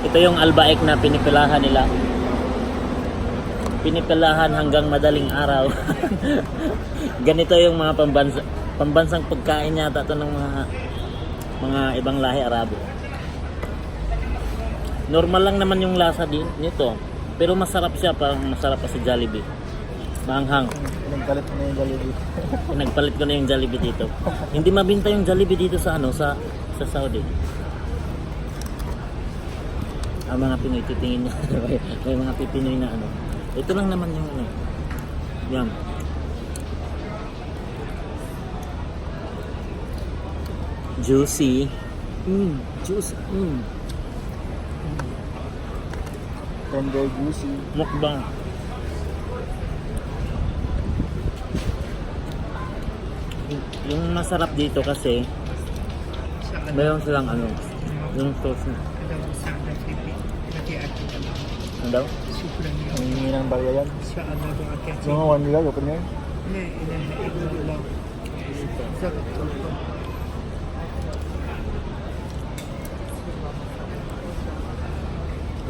Ito yung albaik na pinipilahan nila. Pinipilahan hanggang madaling araw. Ganito yung mga pambansa, pambansang pagkain yata to ng mga mga ibang lahi Arabo. Normal lang naman yung lasa din nito. Pero masarap siya, parang masarap pa sa Jollibee. Maanghang. Nagkalit na yung Jollibee. Nagpalit ko na yung Jollibee dito. Hindi mabinta yung Jollibee dito sa ano, sa sa Saudi. Ang mga Pinoy titingin na may, mga Pipinoy na ano. Ito lang naman yung ano. Yan. Juicy. Mm, juicy. Mm. Tender juicy. Mukbang. Yung masarap dito kasi mayroon silang ano, yung sauce na. Ano daw? Ang hingi ng barya yan. Sa Yung mga one nila, open na yun.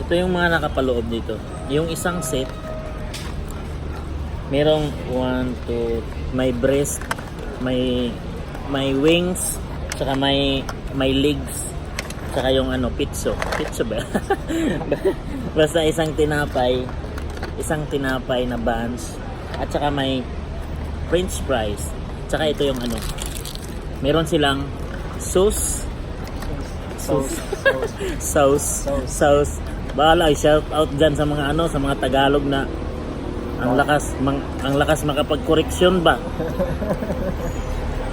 Ito yung mga nakapaloob dito. Yung isang set, merong one, two, may breast, may may wings, saka may may legs, saka yung ano, pizzo. Pizzo ba? Basta isang tinapay, isang tinapay na buns, at saka may french fries. Saka ito yung ano, meron silang sauce, Sauce. Sauce. sauce. Bahala, shout out dyan sa mga ano, sa mga Tagalog na ang lakas, mang, ang lakas makapag-correction ba?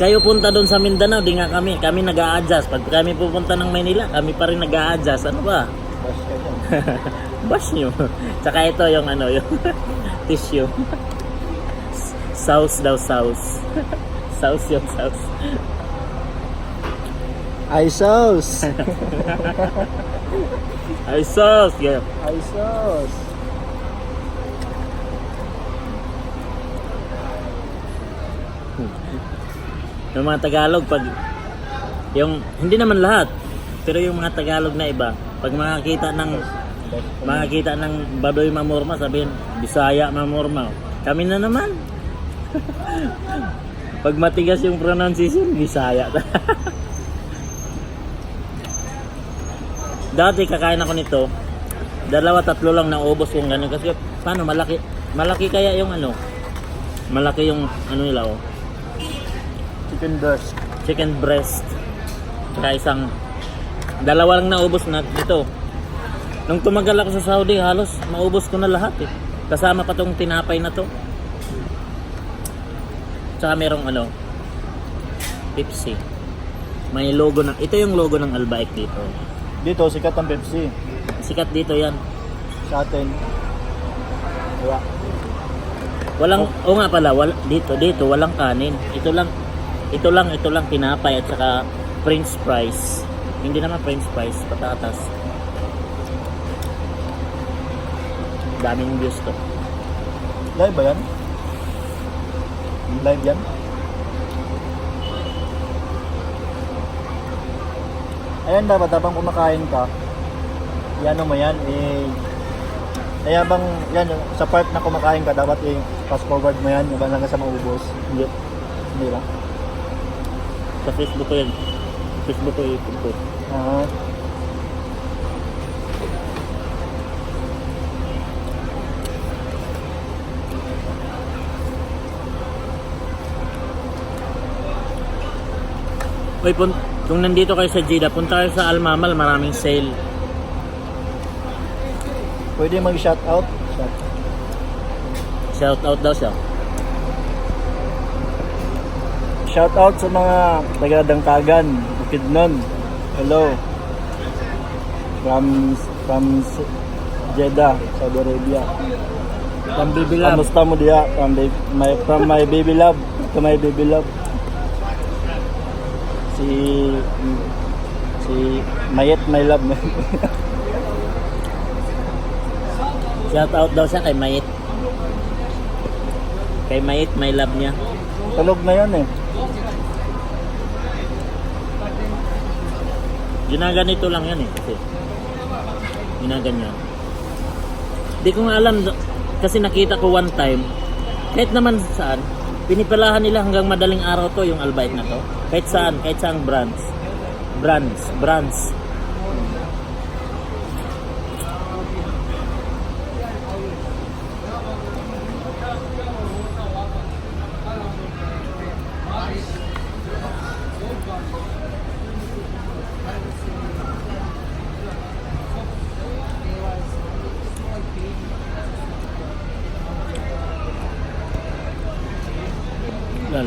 Kayo punta doon sa Mindanao, di nga kami, kami nag adjust Pag kami pupunta ng Maynila, kami pa rin nag adjust Ano ba? Bash nyo. Tsaka ito yung ano, yung tissue. sauce daw, sauce. sauce yung sauce. Ay, sauce! Ay, sauce! Yeah. Ay, sauce! Yung mga Tagalog pag yung hindi naman lahat pero yung mga Tagalog na iba pag makakita ng makakita ng Badoy Mamorma sabihin Bisaya Mamorma. Kami na naman. Pag matigas yung pronunciation Bisaya. Dati kakain ako nito. Dalawa tatlo lang naubos kung ganun. Kasi paano malaki malaki kaya yung ano? Malaki yung ano nila oh. Chicken breast. chicken breast. Saka isang dalawa lang naubos na ito nung tumagal ako sa Saudi halos maubos ko na lahat eh. Kasama pa tong tinapay na to. Saka merong ano Pepsi. May logo ng ito yung logo ng Albaik dito. Dito, sikat ang Pepsi. sikat dito yan. Sa atin. Wala. walang o nga pala wala, dito dito walang kanin. Ito lang ito lang ito lang tinapay at saka french fries. Hindi naman french fries patatas daming views to Live ba yan? Live yan? Ayan dapat habang kumakain ka, yan mo yan, eh, kaya bang, yan, sa part na kumakain ka, dapat eh, fast forward mo yan, yung hanggang sa maubos. Hindi. Hindi ba? sa Facebook ko yan Facebook ko yung Ah, Uy, pun kung nandito kayo sa Jeddah, punta kayo sa Almamal, maraming sale. pwede mag-shout out? Shout. Shout out daw siya. Shout out sa mga taga Dangkagan, Bukidnon. Hello. From from Jeddah, Saudi Arabia. From Baby Love. Kamusta mo diya? From, my, from my baby love to my baby love. Si si Mayet my love. Shout out daw siya kay Mayit. Kay Mayit, may love niya. Tulog na yun eh. Ginaganito lang yan eh. Kasi Ginaganyan. Di ko nga alam, kasi nakita ko one time, kahit naman saan, pinipalahan nila hanggang madaling araw to yung albite na to. Kahit saan, kahit saan brands. Brands,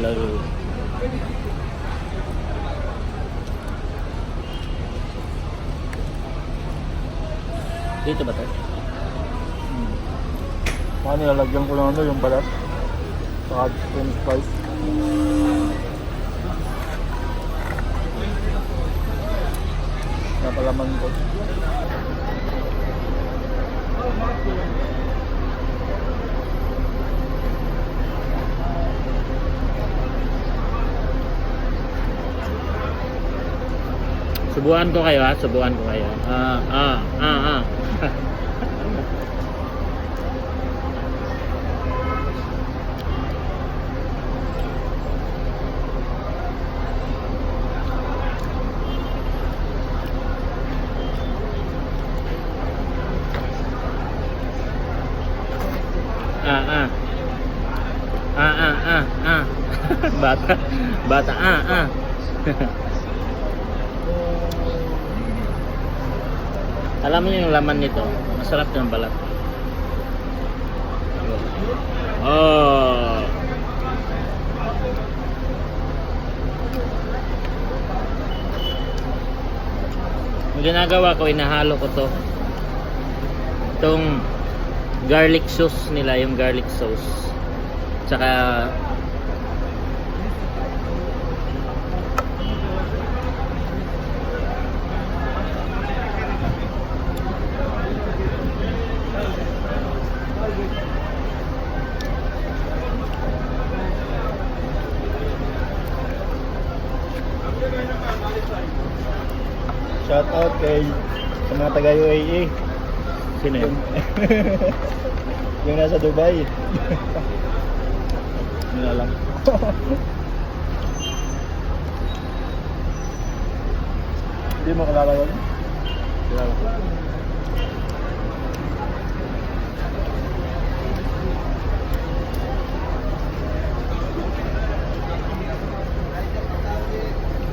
brands. Lalaro. Dito ba tayo? Mga nilalagyan ko lang ano, yung balat. Saka french fries. Napalaman ko. Subukan ko kayo ha, subukan ko kayo. Ah, ah, ah, ah. Ah, ah. Ah, ah, ah, ah. bata. Bata, ah, ah. Alam niyo yung laman nito, masarap yung balat. Oh. Ang ginagawa ko, inahalo ko to. Itong garlic sauce nila, yung garlic sauce. Tsaka Shout out kay sa mga taga UAE. sino yun? yung nasa Dubai. Yun na lang. Hindi mo kilala yun? Kilala ko.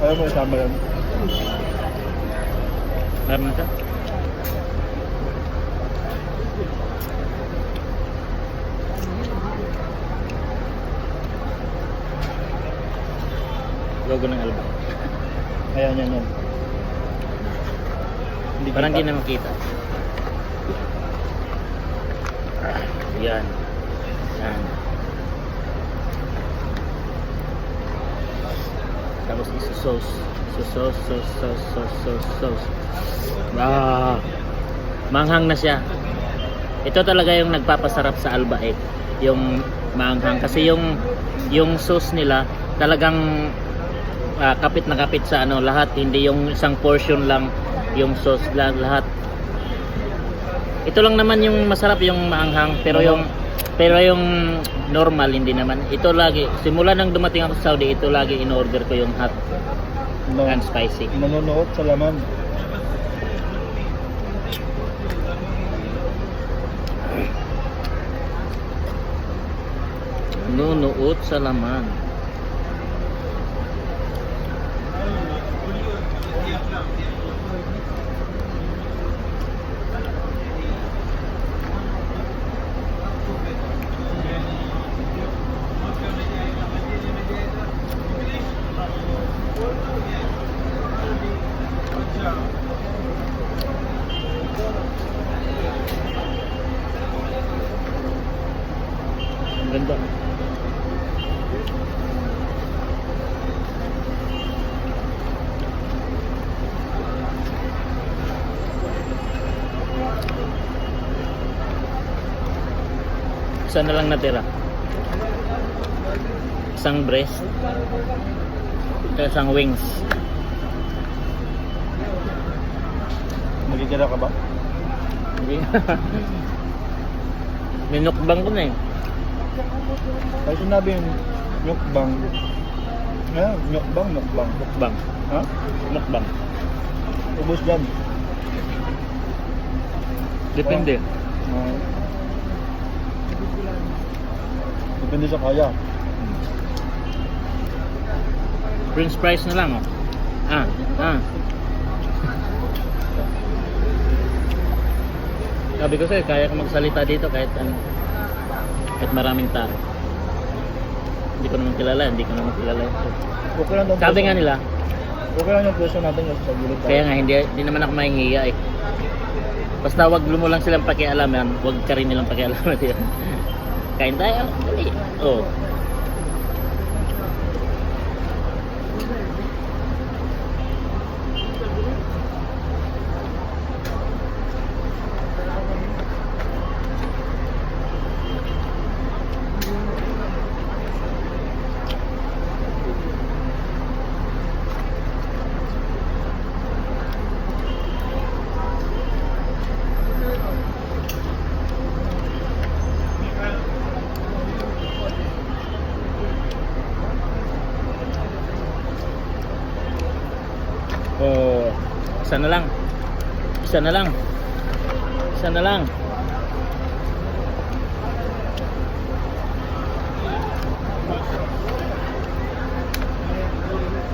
Ayaw mo isama yun. Meron ka? Logo ng album. Ayan, yan, yan. Hindi Parang kita. di na makita. Yan. Yan. Tapos isusauce. Isusauce, sauce, sauce, sauce, sauce, sauce. Ah, manghang na siya. Ito talaga yung nagpapasarap sa albait. Yung manghang. Kasi yung yung sauce nila talagang ah, kapit na kapit sa ano lahat hindi yung isang portion lang yung sauce la- lahat ito lang naman yung masarap yung maanghang pero yung pero yung normal hindi naman ito lagi simula nang dumating ako sa Saudi ito lagi in order ko yung hot No. and spicy Nanonood sa laman. nunuot sa laman ang ganda Isa na lang natira. Isang breast. Isang wings. Magkikira ka ba? Hindi. Minukbang ko na eh. Pag sinabi yung nyukbang, eh, nyukbang, nyukbang. Mukbang. Ha? Mukbang. Ubus dyan. Depende. Ah. Depende sa kaya. French fries na lang oh. Ah, ah. Sabi ko sa'yo, kaya ka magsalita dito kahit ano. Kahit maraming tao. Hindi ko naman kilala, hindi ko naman kilala. Okay lang daw. Sabi nga nila, Okay lang yung presyo natin yung sa gilid tayo. kaya nga hindi, hindi naman ako mahihiya eh. Basta wag mo lang silang pakialaman, wag ka rin nilang pakialaman. Kain tayo, dali. Oh. Isa na lang. Isa na lang. Isa na lang.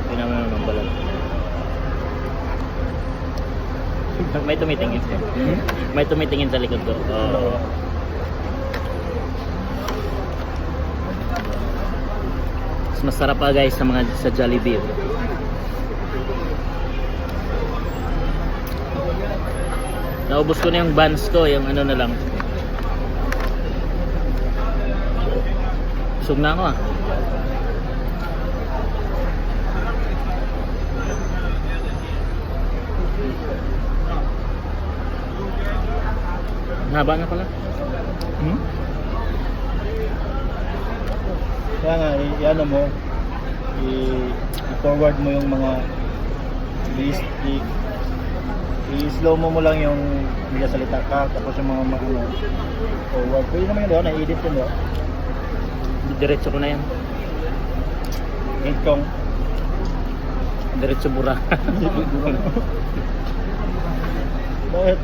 Hindi naman naman balag. May tumitingin. May tumitingin sa likod ko. Oh. Mas masarap pa guys sa mga sa Jollibee. Naubos ko na yung buns ko, yung ano na lang. Busog na ako ah. Haba na pala. Hmm? Kaya nga, i-ano mo, i-forward mo yung mga list, i- i-slow mo mo lang yung salita ka, tapos yung mga mga ano, forward. Pwede naman yun doon, na-edit yun doon. Diretso ko na yan. Hint kong. Diretso bura. Bakit?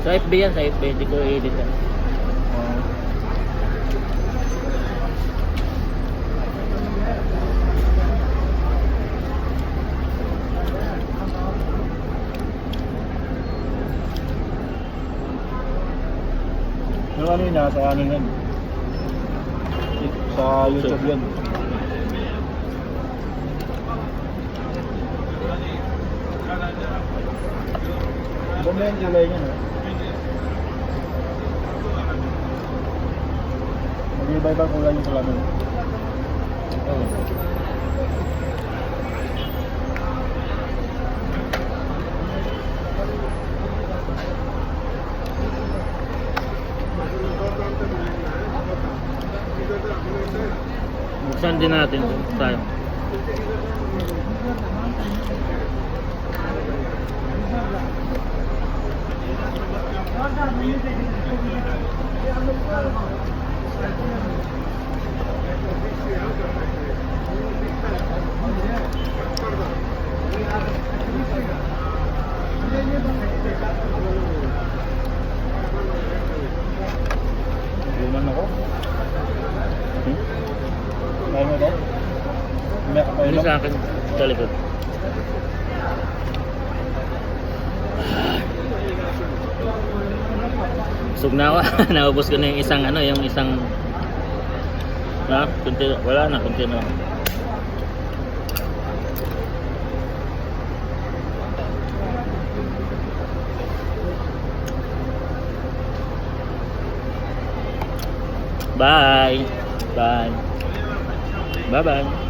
sa FB yan, sa FB. Hindi ko i-edit yan. Ah. Yun, nasa ano yun. Sa YouTube yun. Mo yung kulay niya, no? Mag-iba-iba kulay yung salamin. Oh. Buksan din natin ito. Tayo. Luman ako. Hmm? Kaya mo daw? May Ano kapainom? sa akin? Sa likod. Busog na ako. Naubos ko na yung isang ano, yung isang Ha? Kunti, wala na, kunti na. Bye. Bye. Bye-bye.